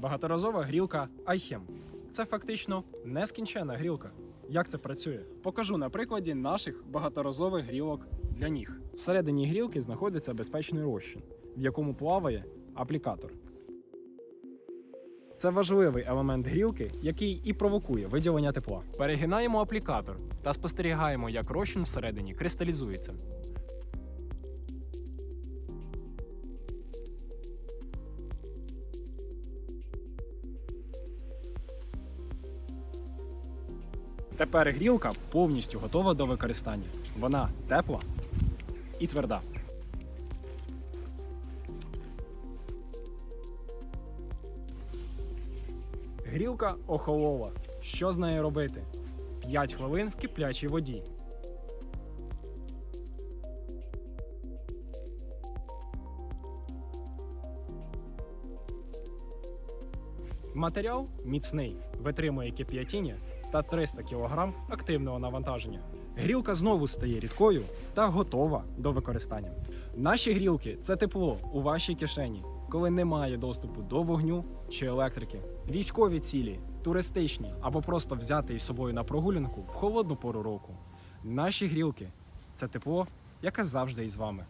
Багаторазова грілка iHem. Це фактично нескінчена грілка. Як це працює? Покажу на прикладі наших багаторазових грілок для ніг. Всередині грілки знаходиться безпечний розчин, в якому плаває аплікатор. Це важливий елемент грілки, який і провокує виділення тепла. Перегинаємо аплікатор та спостерігаємо, як розчин всередині кристалізується. Тепер грілка повністю готова до використання. Вона тепла і тверда. Грілка охолола. Що з нею робити? 5 хвилин в киплячій воді. Матеріал міцний, витримує кип'ятіння та 300 кг активного навантаження. Грілка знову стає рідкою та готова до використання. Наші грілки це тепло у вашій кишені, коли немає доступу до вогню чи електрики. Військові цілі, туристичні або просто взяти із собою на прогулянку в холодну пору року. Наші грілки це тепло, яке завжди із вами.